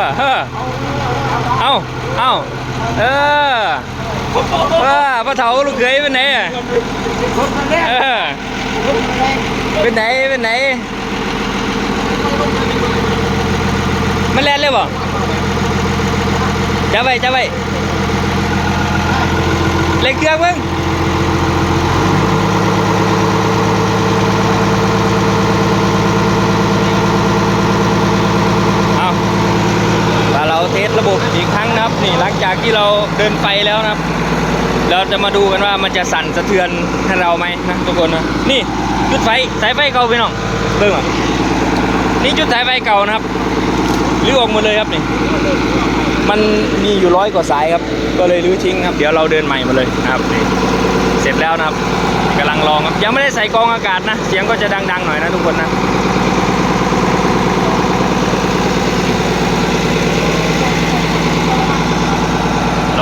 อเออเอาเอาเออเออพ่อเฒ่าลูกเขยเป็นไหนอะเออเป็นไหนเป็นไหนมันแล่นเลยบ่จับไว้จับไว้เล่นเครื่องมึง เอาแต่ เราเทสระบบอีกครั้งนะครับนี่หลังจากที่เราเดินไฟแล้วนะครับ เราจะมาดูกันว่ามันจะสั่นสะเทือนให้เราไหมนะทุกคนนะนี่จุดไฟสายไฟเก่าไปน้องเบิ่งอะนี่จุดสายไฟเก่านะครับรื้อออกหมดเลยครับนี่มันมีอยู่ร้อยกว่าสายครับ ก็เลยรื้อทิ้งครับ เดี๋ยวเราเดินใหม่มาเลยนะครับนี่เสร็จแล้วนะครับกำลังลองครับยังไม่ได้ใส่กองอากาศนะ เสียงก็จะดังๆหน่อยนะทุกคนนะ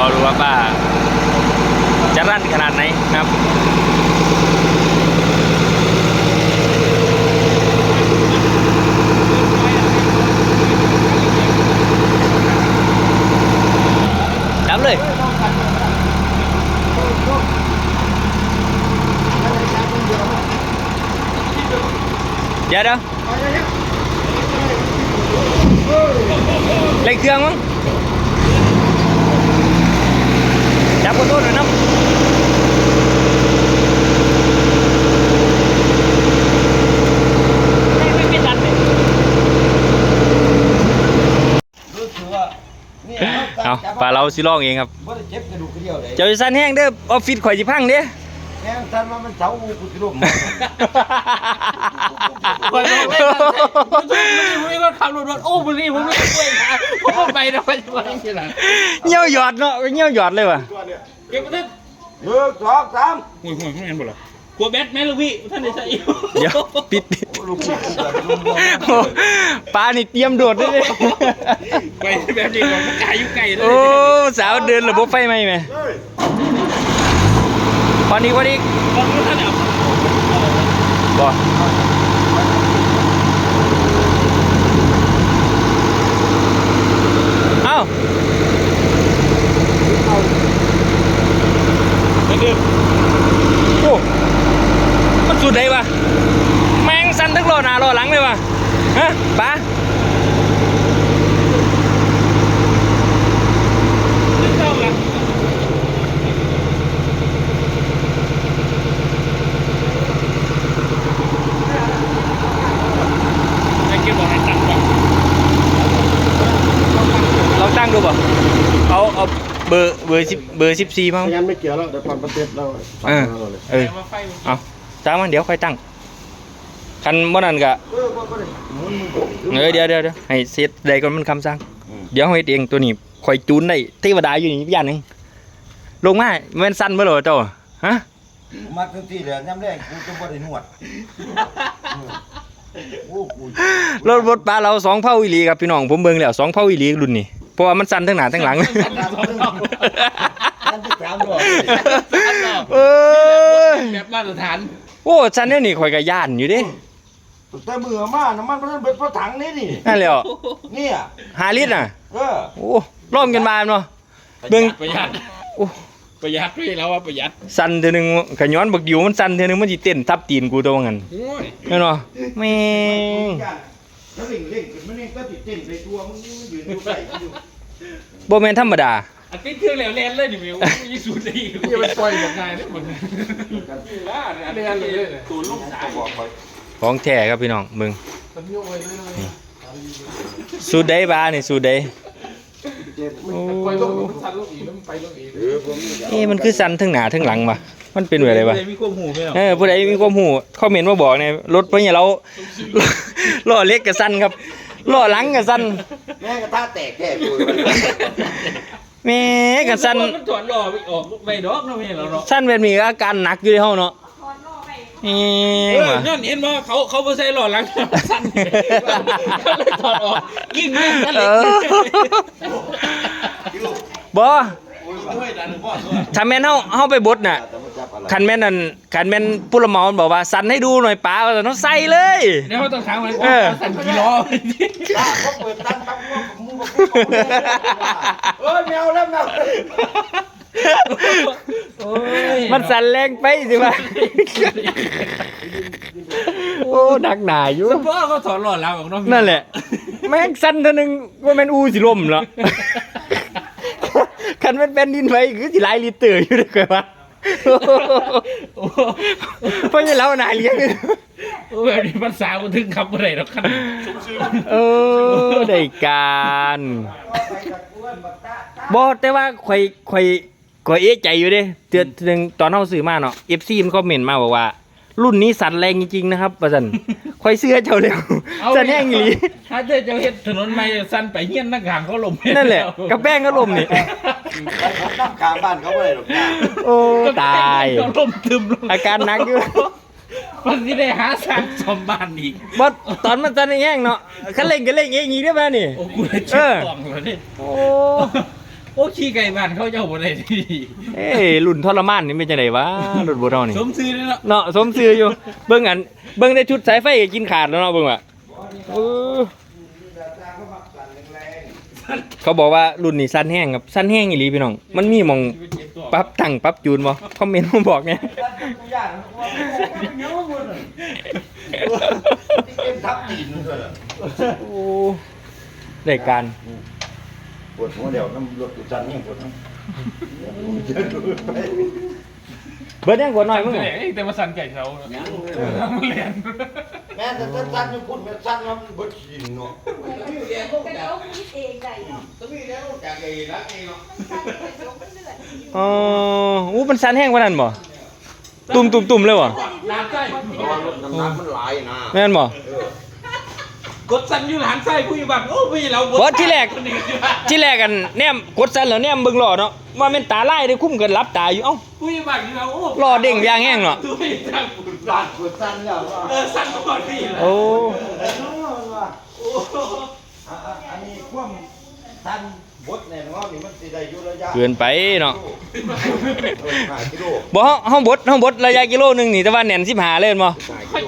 รอดูว่าป้าจะรั่นขนาดไหนนะครับจับเลยเดี๋ยวเดี๋ยวเล่นเครื่องมั้ง จับกระตุ้นหน่อยนะไม่ไม่ไม่ทันเลยรู้สึกว่านี่เอาปลาเราสิลองเองครับบ่ได้เจ็บกระดูกกระเดี่ยวเลยเจ้าสันแห้งเด้อออฟฟิศข่อยสิพังเด้แม่งทันว่ามันเสาอูกูสิลมไปลงเล่นผมนี่ก็ขับรถรถโอ้บุรีผมไม่ช่วยนะผมไปนะไปไปที่ไหนเงี้ยวหยอดเนาะเงี้ยวหยอดเลยว่ะ เก็บมาท่านหนึ่งสองสามห่วยห่วยข้างในหมดเหรอกลัวแบทแม่ลูกพี่ท่านได้ใส่เดี๋ยวปิดปิดลูกกูเกิดลุงโอ้ปลานี่เตรียมโดดด้วยเลยไปแบบนี้มันไก่อยู่ไก่เลยโอ้สาวเดินระบบไฟไหมไหมวันนี้วันนี้ตอนนี้ท่านเอาบ่เอ้า ไปดื่ม โอ้ มันสุดเลยวะแมงสันทั้งล้อหน้าล้อหลังเลยวะฮะป้าเจ้าละไอ้เก็บบอกให้ตัดก่อนลองตั้งดูป่ะเอาเอาเบอร์เบอร์สิบเบอร์สิบสี่มั้งไม่งั้นไม่เกี่ยวแล้วเดี๋ยวความประเทศเราเออเราเลยเออมาไฟเอา จ้างมันเดี๋ยวค่อยตั้งคันบ่นั่นกะเออเดี๋ยวเดี๋ยวเดี๋ยวให้เซตใดก่อนมันคำสั่งเดี๋ยวเฮ็ดเองตัวนี้ค่อยจูนได้เทวดาอยู่นี่อย่างหนึงลงมาแม่นสั้นบ่เหรอเจ้าฮะมาทั้งที่เลยย้ำแรกกูจะบ่ได้นวดโอ้กูรถบดปลาเราสองเผาอีหลีครับพี่น้องผมเบิ่งแล้วสองเผาอีหลีรุ่นนี้เพราะว่ามันสั้นทั้งหน้าทั้งหลังนั่นที่สามดอกเอ้ยแบบมาตรฐานโอ้สั้นเนี่ยนี่ข่อยก็ย่านอยู่เด้แต่มือมาน้ำมันมันเป็นพระถังนี่นี่นั่นแหละเนี่ยหาลิตรน่ะ เออโอ้ร่อมกันมาเนาะ เบิ่ง ประหยัดโอ้ประหยัดด้วยแล้วว่าประหยัดสั่นเทื่อหนึงขย้อนบักดิวมันสั่นเทื่อหนึงมันสิเต้นทับตีนกูตัวงั้นโอ้ยแม่นบ่แม่งแล้วเล่งเล่งมันนี่ก็ติดเต้นไปตัวมึงยืนอยู่ใส่อยู่บ่แม่นธรรมดา อันติดเครื่องแล้วแลนเลยดิมิวยี่สุดดีนี่มันปล่อยแบบง่ายเลยมันอันนี้อันนี้เลยตัวลูกสาวบอกไปของแท้ครับพี่น้องมึงมันโยกไปเลยสูตรใดบานี่สูตรใดมันปล่อยลงมันชันลงอีกแล้วมันไปลงอีกเอ๊ะมันคือสั่นทั้งหน้าทั้งหลังวะมันเป็นแบบไรวะมีความหูไหมเออผู้ใดมีความรู้คอมเมนต์มาบอกในอยรถเพิ่นเนี่ยเราล้อเล็กกับสั่นครับล้อหลังกับสั่นแม่กระทะแตกแก่กู แม่กับสั่นมันถอดหล่อไปออกไปดอกนะเมียเราเนาะสั่นแบบนี้ก็อาการหนักอยู่ในเฮาเนาะเอ๊เอะอว่ะย้อนเห็นว่าเขาเขาไปใส่หล่อหลังสั้นก็เลยถอดออกยิ่งแม่งกันเอเลยอบ่ถ้าแม่นเฮาเฮาไปบดน่ะจับอะไร คันแม่นนั่นคันแม่นผู้ละหมอมันบอกว่าสั่นให้ดูหน่อยป้าว่าต้องใส่เลย เดี๋ยวต้องถามมันเออ สั่นกี่ล้อถ้าเขาเปิดตั้งตั้งว่าผมมึงบอกเออแมวแล้วแมวโอ้ยมันสั่นแรงไปสิวะโอ้หนักหนาอยู่สมมติว่าเขาถอนหลอดเราออกเนาะนั่นแหละ แม่งสั่นเท่านึงว่าแม่นอูสิล่มเหรอคันมันเป็นดินไฟคือสิหลายลิตรอยู่เด้อเกิดว่าโอ้โห เพราะงั้นเราหนาเลี้ยงโอ้แบบนี้ภาษาบ่ถึงคำบ่ได้หรอกคันเออได้การบอแต่ว่าข่อยข่อยข่อยเอะใจอยู่เด้เตือนหนึ่งตอนเฮาซื้อมาเนาะ FC มันคอมเมนมาบอกว่า รุ่นนี้สั่นแรงจริงๆนะครับว่าซั่นข่อยเสื้อเจ้าแล้วสั่นแห้งอีหลีถ้าเธอจะเฮ็ดถนนใหม่สั้นไปเฮียนนักขางเขาลมนั่นแหละกระแป้งก็ลมนี่ ตั้งกลางบ้านเขาไม่ได้หรอกจ้าโอ้ตายเขาลมตึมลงอาการหนักอยู่ มันสิได้หาสร้างสมบ้านอีกบอตอนมันสั่นแห้งเนาะคันเร่งก็เร่งเองอีกได้ป่ะนี่ โอ้กูได้เช็คกล่องแล้วนี่โอ้โอ้ขี้ไก่บ้านเขาเจ้าบ่ได้ดีเอ้ยรุ่นทรมานนี่เป็นจังไดวะรุ่นบ่เท่านี่ สมซื้อเลยเนาะเนาะสมซื่ออยู่ เบิ่งอัน เบิ่งได้ชุดสายไฟก็กินขาดแล้วเนาะเบิ่งว่ะเออ เขาบอกว่ารุ่นนี้สั้นแห้งครับสั้นแห้งอีหลีพี่น้อง มันมีหมองปรับตั้งปรับจูนบ่คอมเมนต์มาบอกไงที่เอ็มทันเลยโอ้ได้การปวดหัวเดี๋ยวน้ำรถกุจันนี่ปวดน้ำ เบิดยังกว่าน้อยมึงแต่อะ แต่มาสั่นไก่เขามันเรียนแม่แต่สั้นๆนี่พูดไม่สั้นแล้วมันเบิดหินเนาะแต่เขาคิดเองได้เนาะจากไอ้รักเองเนาะมันสั่นไปสองมันเลือดอ๋ออู้มันสั้นแห้งกว่านั้นบ่ ตุ่มตุ่มตุ่มเลยบ่ น้ำใส่เพราะว่ารถน้ำหนักมันหลายนะแม่นบ่ กดสั่นอยู่หลานไส้ผู้อยู่บ้านโอ้พี่เราบ่ที่แรกที่แรกกันแนมกดสั้นแล้วแนมเบิ่งหล่อเนาะว่าแม่นตาลายได้คุ้มกันรับตาอยู่เอ้า ผู้อยู่บ้านอยู่เราโอ้รอเด้งยางแห้งเนาะ ดูไม่ทันร้านกุจันเนี่ยว่าเออสั่นก่อนพี่ละโอ้อันนี้ความสั้นบดเนี่ยน้องนี่มันสิได้อยู่ระยะเกินไปเนาะห้ากิโลบ่เฮาเฮาบดเฮาบดระยะกิโลหนึงนี่แต่ว่าแน่น15เลยแม่นบ่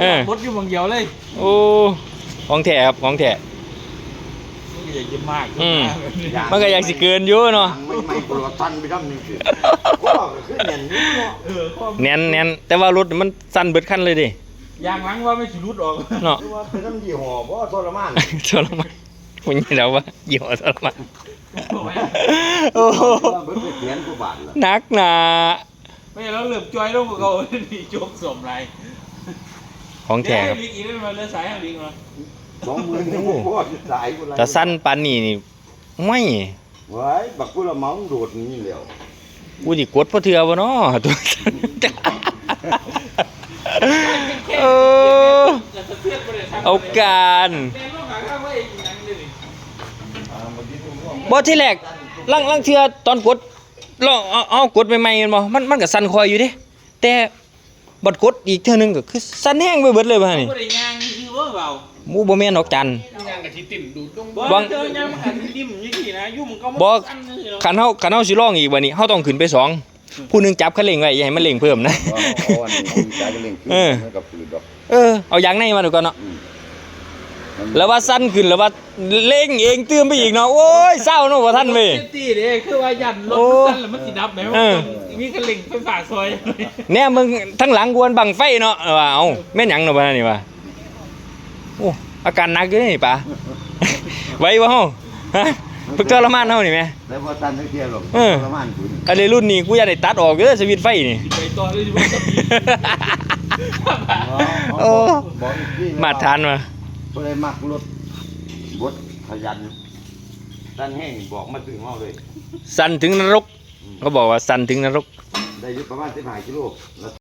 เออ บดอยู่บางเดียวเลย โอ้ ของแท้ครับของแท้มันก็อย่ายิ้มมากอืมมันก็อยากสิเกินอยู่เนาะไม่ไม่กลัวสั้นไปทำนี่คือก็คือเนี่ยนี่เนาะเออความแน่นแน่นแต่ว่ารถมันสั่นเบิดคันเลยดิยางหลังว่าไม่สิรุดออกเนาะคือว่าเป็นน้ำยี่ห้อบ่ทรมานทรมานคุณยินแล้วว่ายี่ห้อทรมานโอ้โหเบิดไปเขียนกูบาทละหนักหนาไม่เราเหลือบจอยลงกับเขานี่โจกสมไร ของแท้ครับลิงอีกแล้วมาเลือสายให้ลิงมาสองหมื่นนี่บ่สายกูไรแต่สั้นปานนี้นี่ไม่ไว้บักกูละเมาโดดนี่แล้วกูสิกดพอเทือบ่เนาะตัวสั้นเออเอาการแม่ลูกหาข้าวไว้อีกอย่างหนึงนี่บ่ที่แรกลังลังเทือตอนกดลองเอาเอากดใหม่ๆแม่นบ่มันมันก็สั่นคอยอยู่เด้แต่ บัดกดอีกเทื่อนึงก็คือสั่นแห้งไปเบิดเลยบ่านี่บ่ได้ย่างคือว่าเปล่าหมูบ่แม่นดอกจันย่างกับชิติ่มดูดต้องบับ่งเจอย่างมันกันริมอย่างนี้นะยุ่มก็บ่อันนี้เนาะคันเฮาคันเฮาสิลองอีกบัดนี้เฮาต้องขึ้นไปสองผู้หนึงจับคันเร่งไว้อย่าให้มันเร่งเพิ่มนะว่าอันนี้มีใจกันเล่นขึ้นเออมันกับปืนดอกเออเอายางในมาดูก่อนเนาะอืม แล้วว่าสั้นขึ้นแล้วว่าเร่งเองเติมไปอีกเนาะโอ้ยเศร้าเนาะบ่ทันเว้ยเซฟตี้เด้คือว่ายันรถโอ้มันสั่นแล้วมันสิดับแหมเออ มีกระเล่งไฟฟ้าซอยแน่มึงทั้งหลังกวนบังไฟเนาะว่าเอาแม่นหยังเนาะบ่านี่ว่าโอ้อาการหนักอยู่นี่ป่ะ ไหวบ่เฮาฮะฝึกทรมานเฮานี่แหม แล้วพอตันทั้งเทียหรอกเออ ประมาณคุณอันนี้รุ่นนี้กูอยากได้ตัดออกเด้อสวิตช์ไฟนี่ ไปต่อเลยว่าจะมี โอ้ บอกอีกทีมาทานมา ก็เลยมักรถบดขยันตันแห้งบอกมาถึงเฮาเลย สั่นถึงนรกเขาบอกว่าสั่นถึงนรก ได้อยู่ประมาณ15กิโล